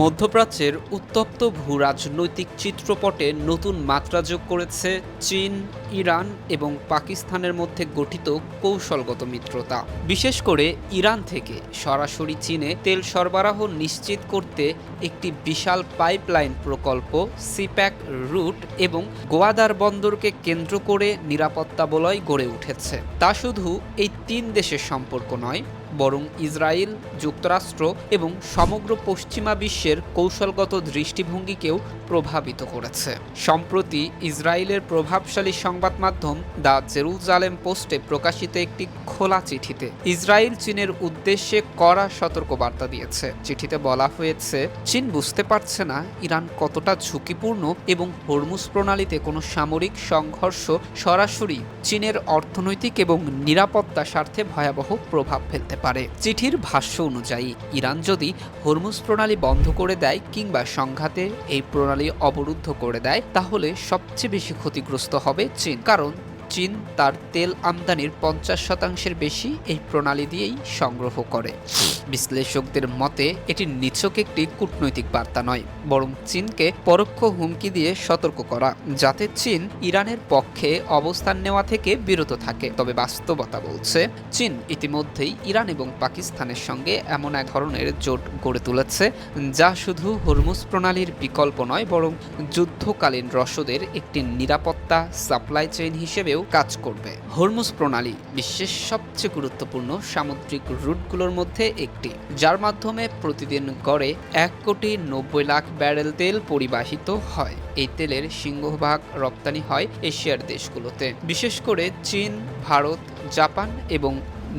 মধ্যপ্রাচ্যের উত্তপ্ত ভূ রাজনৈতিক চিত্রপটে নতুন মাত্রা যোগ করেছে চীন, ইরান এবং পাকিস্তানের মধ্যে গঠিত কৌশলগত মিত্রতা। বিশেষ করে ইরান থেকে সরাসরি চীনে তেল সরবরাহ নিশ্চিত করতে একটি বিশাল পাইপলাইন প্রকল্প, সিপ্যাক রুট এবং গোয়াদার বন্দরকে কেন্দ্র করে নিরাপত্তা বলয় গড়ে উঠেছে। তা শুধু এই তিন দেশের সম্পর্ক নয় বরং ইসরায়েল, যুক্তরাষ্ট্র এবং সমগ্র পশ্চিমা বিশ্বের কৌশলগত দৃষ্টিভঙ্গিকেও প্রভাবিত করেছে। সম্প্রতি ইসরায়েলের প্রভাবশালী সংবাদ মাধ্যম দ্য জেরুজালেম পোস্টে প্রকাশিত একটি খোলা চিঠিতে ইসরায়েল চীনের উদ্দেশ্যে কড়া সতর্কবার্তা দিয়েছে। চিঠিতে বলা হয়েছে, চীন বুঝতে পারছে না ইরান কতটা ঝুঁকিপূর্ণ এবং হরমুজ প্রণালীতে কোনো সামরিক সংঘর্ষ সরাসরি চীনের অর্থনৈতিক এবং নিরাপত্তা স্বার্থে ভয়াবহ প্রভাব ফেলতে পারে। চিঠির ভাষ্য অনুযায়ী, ইরান যদি হরমুজ প্রণালী বন্ধ করে দেয় কিংবা সংঘাতে এই প্রণালী অবরুদ্ধ করে দেয়, তাহলে সবচেয়ে বেশি ক্ষতিগ্রস্ত হবে চীন। কারণ চীন তার তেল আমদানির পঞ্চাশ শতাংশের বেশি এই প্রণালী দিয়েই সংগ্রহ করে। বিশ্লেষকদের মতে, এটি নিছক একটি কূটনৈতিক বার্তা নয়, বরং চীনকে পরোক্ষ হুমকি দিয়ে সতর্ক করা, যাতে চীন ইরানের পক্ষে অবস্থান নেওয়া থেকে বিরত থাকে। তবে বাস্তবতা বলছে, চীন ইতিমধ্যেই ইরান এবং পাকিস্তানের সঙ্গে এমন এক ধরনের জোট গড়ে তুলেছে, যা শুধু হরমুজ প্রণালীর বিকল্প নয়, বরং যুদ্ধকালীন রসদের একটি নিরাপত্তা সাপ্লাই চেইন হিসেবেও কাজ করবে। হরমুজ প্রণালী বিশ্বের সবচেয়ে গুরুত্বপূর্ণ সামুদ্রিক রুটগুলোর মধ্যে একটি, যার মাধ্যমে প্রতিদিন গড়ে এক কোটি নব্বই লাখ ব্যারেল তেল পরিবাহিত হয়। এই তেলের সিংহভাগ রপ্তানি হয় এশিয়ার দেশগুলোতে। বিশেষ করে চীন, ভারত, জাপান এবং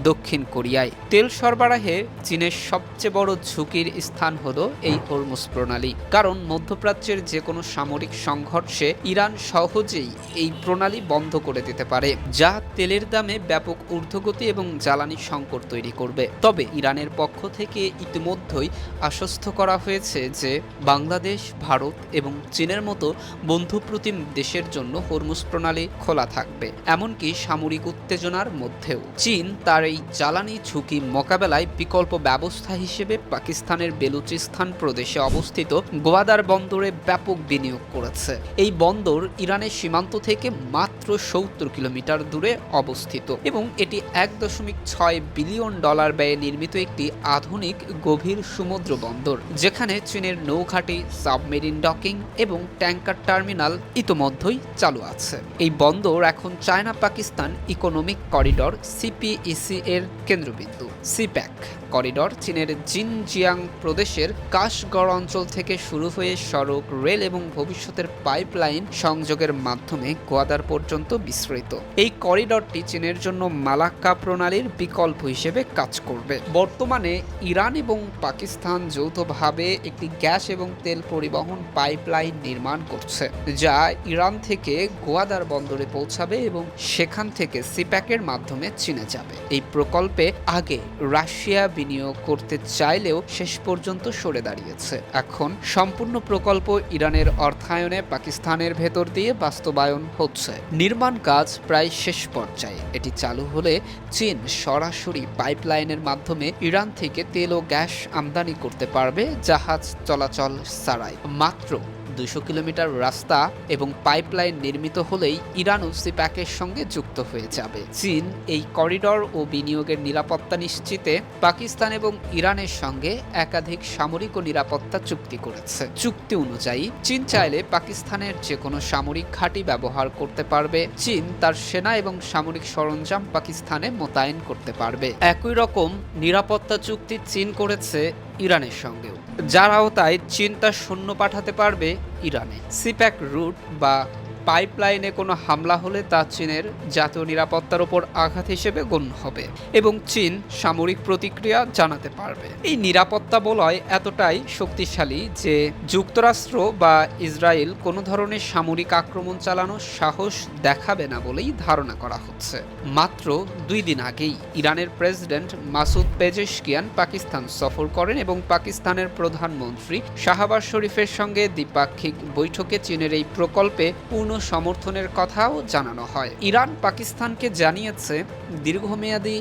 দক্ষিণ কোরিয়ায়। তেল সরবরাহে চীনের সবচেয়ে বড় ঝুঁকির স্থান হলো এই হরমুজ প্রণালী। কারণ মধ্যপ্রাচ্যের যে কোনো সামরিক সংঘর্ষে ইরান সহজেই এই প্রণালী বন্ধ করে দিতে পারে, যা তেলের দামে ব্যাপক ঊর্ধ্বগতি এবং জ্বালানি সংকট তৈরি করবে। তবে ইরানের পক্ষ থেকে ইতিমধ্যেই আশ্বস্ত করা হয়েছে যে বাংলাদেশ, ভারত এবং চীনের মতো বন্ধুপ্রতিম দেশের জন্য হরমুজ প্রণালী খোলা থাকবে। এমনকি সামরিক উত্তেজনার মধ্যেও। চীন তার এই জ্বালানি ঝুঁকি মোকাবেলায় বিকল্প ব্যবস্থা হিসেবে পাকিস্তানের বেলুচিস্তান প্রদেশে অবস্থিত গোয়াদার বন্দরে ব্যাপক বিনিয়োগ করেছে। এই বন্দর ইরানের সীমান্ত থেকে মাত্র সত্তর কিলোমিটার দূরে অবস্থিত এবং এটি এক দশমিক ছয় বিলিয়ন ডলার ব্যয়ে নির্মিত একটি আধুনিক গভীর সমুদ্র বন্দর, যেখানে চীনের নৌঘাটি, সাবমেরিন ডকিং এবং ট্যাঙ্কার টার্মিনাল ইতোমধ্যেই চালু আছে। এই বন্দর এখন China Pakistan economic corridor, CPEC এর কেন্দ্রবিন্দু সিপ্যাক করিডর চীনের জিনজিয়াং প্রদেশের কাশগড় অঞ্চল থেকে শুরু হয়ে সড়ক, রেল এবং ভবিষ্যতের পাইপলাইন সংযোগের মাধ্যমে গোয়াদার পর্যন্ত বিস্তৃত। এই করিডরটি চীনের জন্য মালাক্কা প্রণালীর বিকল্প হিসেবে কাজ করবে। বর্তমানে ইরান এবং পাকিস্তান যৌথভাবে একটি গ্যাস এবং তেল পরিবহন পাইপলাইন নির্মাণ করছে, যা ইরান থেকে গোয়াদার বন্দরে পৌঁছাবে এবং সেখান থেকে সিপ্যাকের মাধ্যমে চীনে যাবে। এই প্রকল্পে আগে রাশিয়া বিনিয়োগ করতে চাইলেও শেষ পর্যন্ত সরে দাঁড়িয়েছে। এখন সম্পূর্ণ প্রকল্প ইরানের অর্থায়নে পাকিস্তানের ভেতর দিয়ে বাস্তবায়ন হচ্ছে। নির্মাণ কাজ প্রায় শেষ পর্যায়ে। এটি চালু হলে চীন সরাসরি পাইপলাইনের মাধ্যমে ইরান থেকে তেল ও গ্যাস আমদানি করতে পারবে জাহাজ চলাচল ছাড়াই। মাত্র দুশো কিলোমিটার রাস্তা এবং পাইপলাইন নির্মিত হলেই ইরানও সিপ্যাকের সঙ্গে যুক্ত হয়ে যাবে। চীন এই করিডর ও বিনিয়োগের নিরাপত্তা নিশ্চিতে পাকিস্তান এবং ইরানের সঙ্গে একাধিক সামরিক ও নিরাপত্তা চুক্তি করেছে। চুক্তি অনুযায়ী, চীন চাইলে পাকিস্তানের যে কোনো সামরিক ঘাঁটি ব্যবহার করতে পারবে। চীন তার সেনা এবং সামরিক সরঞ্জাম পাকিস্তানে মোতায়েন করতে পারবে। একই রকম নিরাপত্তা চুক্তি চীন করেছে ইরানের সঙ্গেও। যার আওতায় চিন্তা সৈন্য পাঠাতে পারবে ইরানে। সিপ্যাক রুট বা পাইপলাইনে কোনো হামলা হলে তা চীনের জাতীয় নিরাপত্তার ওপর আঘাত হিসেবে গণ্য হবে এবং চীন সামরিক প্রতিক্রিয়া জানাতে পারবে। এই নিরাপত্তা বলয় এতটাই শক্তিশালী যে যুক্তরাষ্ট্র বা ইসরায়েল কোনো ধরনের সামরিক আক্রমণ চালানোর সাহস দেখাবে না বলেই ধারণা করা হচ্ছে। মাত্র দুই দিন আগেই ইরানের প্রেসিডেন্ট মাসুদ পেজেশকিয়ান পাকিস্তান সফর করেন এবং পাকিস্তানের প্রধানমন্ত্রী শাহবাজ শরীফের সঙ্গে দ্বিপাক্ষিক বৈঠকে চীনের এই প্রকল্পে পূর্ণ সমর্থনের কথাও জানানো হয়। ইরান পাকিস্তানকে জানিয়েছে দীর্ঘমেয়াদী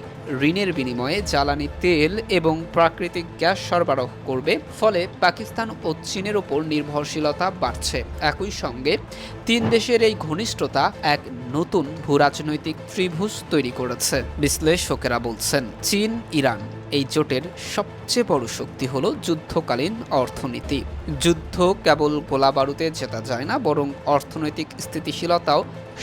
ঋণের বিনিময়ে জ্বালানি তেল এবং প্রাকৃতিক গ্যাস সরবরাহ করবে, ফলে পাকিস্তান ও চীনের ওপর নির্ভরশীলতা বাড়ছে। একই সঙ্গে, তিন দেশের এই ঘনিষ্ঠতা এক নতুন ভূরাজনৈতিক ত্রিভুজ তৈরি করেছে, বিশ্লেষকেরা বলছেন। চীন, ইরান এই জোটের সবচেয়ে বড় শক্তি হলো যুদ্ধকালীন অর্থনীতি। যুদ্ধ কেবল গোলাবারুদে জেতা যায় না, বরং অর্থনৈতিক স্থিতিশীলতাও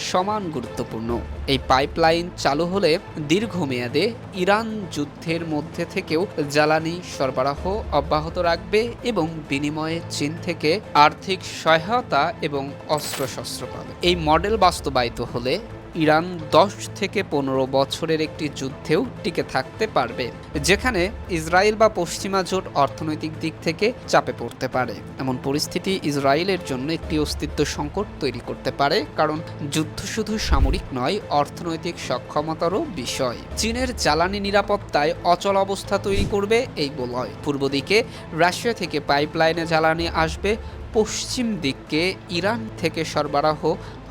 সমান গুরুত্বপূর্ণ। এই পাইপলাইন চালু হলে দীর্ঘমেয়াদে ইরান যুদ্ধের মধ্যে থেকেও জ্বালানি সরবরাহ অব্যাহত রাখবে এবং বিনিময়ে চীন থেকে আর্থিক সহায়তা এবং অস্ত্রশস্ত্র পাবে। এই মডেল বাস্তবায়িত হলে ইরান দশ থেকে পনেরো বছরের একটি যুদ্ধেও টিকে থাকতে পারবে, যেখানে ইসরায়েল বা পশ্চিমা জোট অর্থনৈতিক দিক থেকে চাপে পড়তে পারে। এমন পরিস্থিতি ইসরায়েলের জন্য একটি অস্তিত্ব সংকট তৈরি করতে পারে, কারণ যুদ্ধ শুধু সামরিক নয়, অর্থনৈতিক সক্ষমতারও বিষয়। চীনের জ্বালানি নিরাপত্তায় অচল অবস্থা তৈরি করবে এই বলয়। পূর্ব দিকে রাশিয়া থেকে পাইপলাইনে জ্বালানি আসবে, পশ্চিম দিককে ইরান থেকে সরবরাহ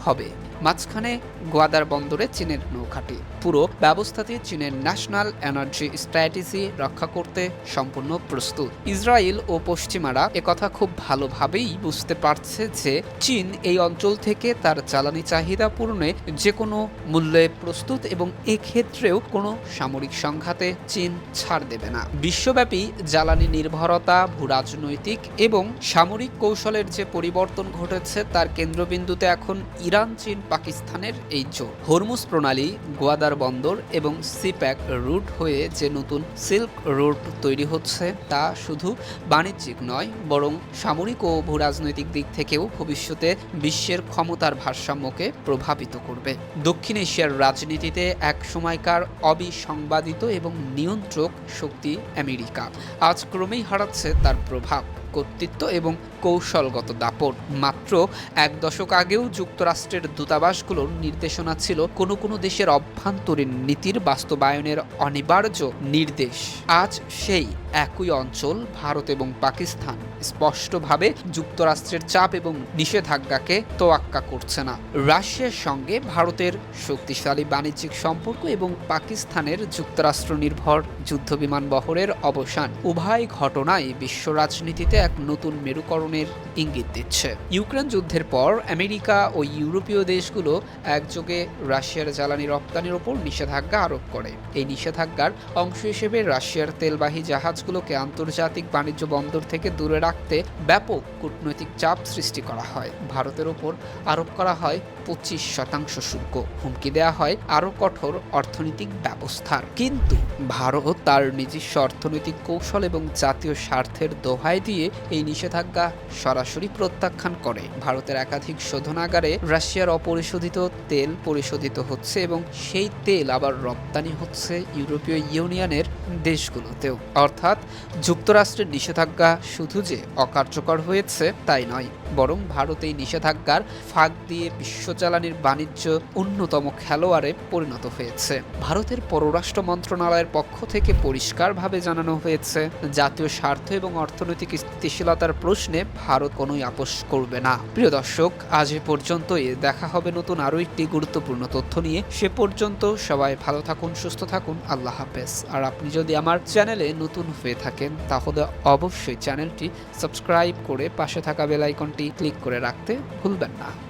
হবে। মাঝখানে গোয়াদার বন্দরে চীনের নৌঘাটি। পুরো ব্যবস্থাটি চীনের ন্যাশনাল এনার্জি স্ট্র্যাটেজি রক্ষা করতে সম্পূর্ণ প্রস্তুত। ইসরায়েল ও পশ্চিমারা একথা খুব ভালোভাবেই বুঝতে পারছে যে চীন এই অঞ্চল থেকে তার জ্বালানি চাহিদা পূরণে যে কোনো মূল্যে প্রস্তুত এবং এক্ষেত্রেও কোনো সামরিক সংঘাতে চীন ছাড় দেবে না। বিশ্বব্যাপী জ্বালানি নির্ভরতা ভূরাজনৈতিক এবং সামরিক কৌশলের যে পরিবর্তন ঘটেছে তার কেন্দ্রবিন্দুতে এখন ইরান চীন পাকিস্তানের এই জোট হরমুজ প্রণালী, গোয়াদার বন্দর এবং সিপ্যাক রুট হয়ে যে নতুন সিল্ক রুট তৈরি হচ্ছে, তা শুধু বাণিজ্যিক নয়, বরং সামরিক ও ভূরাজনৈতিক দিক থেকেও ভবিষ্যতে বিশ্বের ক্ষমতার ভারসাম্যকে প্রভাবিত করবে। দক্ষিণ এশিয়ার রাজনীতিতে এক সময়কার অবিসংবাদিত এবং নিয়ন্ত্রক শক্তি আমেরিকা। আজ ক্রমেই হারাচ্ছে তার প্রভাব, কর্তৃত্ব এবং কৌশলগত দাপট। মাত্র এক দশক আগেও যুক্তরাষ্ট্রের দূতাবাসগুলোর নির্দেশনা ছিল কোনো কোনো দেশের অভ্যন্তরীণ নীতির বাস্তবায়নের অনিবার্য নির্দেশ। আজ সেই একই অঞ্চল, ভারত এবং পাকিস্তান স্পষ্টভাবে যুক্তরাষ্ট্রের চাপ এবং নিষেধাজ্ঞাকে তোয়াক্কা করছে না। রাশিয়ার সঙ্গে ভারতের শক্তিশালী বাণিজ্যিক সম্পর্ক এবং পাকিস্তানের যুক্তরাষ্ট্র নির্ভর যুদ্ধবিমান বহরের অবসান উভয় ঘটনাই বিশ্ব রাজনীতিতে এক নতুন মেরুকরণের ইঙ্গিত দিচ্ছে। ইউক্রেন যুদ্ধের পর আমেরিকা ও ইউরোপীয় দেশগুলো একযোগে রাশিয়ার জ্বালানি রপ্তানির ওপর নিষেধাজ্ঞা আরোপ করে। এই নিষেধাজ্ঞার অংশ হিসেবে রাশিয়ার তেলবাহী জাহাজগুলোকে আন্তর্জাতিক বাণিজ্য বন্দর থেকে দূরে রাখতে ব্যাপক কূটনৈতিক চাপ সৃষ্টি করা হয়। ভারতের ওপর আরোপ করা হয় পঁচিশ শতাংশ শুল্ক। হুমকি দেওয়া হয় আরও কঠোর অর্থনৈতিক ব্যবস্থার। কিন্তু ভারত তার নিজস্ব অর্থনৈতিক কৌশল এবং জাতীয় স্বার্থের দোহাই দিয়ে এই নিষেধাজ্ঞা সরাসরি প্রত্যাখ্যান করে। ভারতের একাধিক শোধনাগারে রাশিয়ার অপরিশোধিত তেল পরিশোধিত হচ্ছে এবং সেই তেল আবার রপ্তানি হচ্ছে ইউরোপীয় ইউনিয়নের দেশগুলোতেও। অর্থাৎ যুক্তরাষ্ট্রের নিষেধাজ্ঞা শুধু যে অকার্যকর হয়েছে তাই নয়, বরং ভারত এই নিষেধাজ্ঞার ফাঁক দিয়ে বিশ্ব জ্বালানির বাণিজ্য অন্যতম খেলোয়াড়ে পরিণত হয়েছে। ভারতের পররাষ্ট্র মন্ত্রণালয়ের পক্ষ থেকে পরিষ্কারভাবে জানানো হয়েছে, জাতীয় স্বার্থ এবং অর্থনৈতিক স্থিতিশীলতার প্রশ্নে ভারত কোনোই আপোষ করবে না। প্রিয় দর্শক, আজ এ পর্যন্তই। দেখা হবে নতুন আরও একটি গুরুত্বপূর্ণ তথ্য নিয়ে। সে পর্যন্ত সবাই ভালো থাকুন, সুস্থ থাকুন। আল্লাহ হাফেজ। আর আপনি যদি আমার চ্যানেলে নতুন হয়ে থাকেন, তাহলে অবশ্যই চ্যানেলটি সাবস্ক্রাইব করে পাশে থাকা বেল আইকনটি ক্লিক করে রাখতে ভুলবেন না।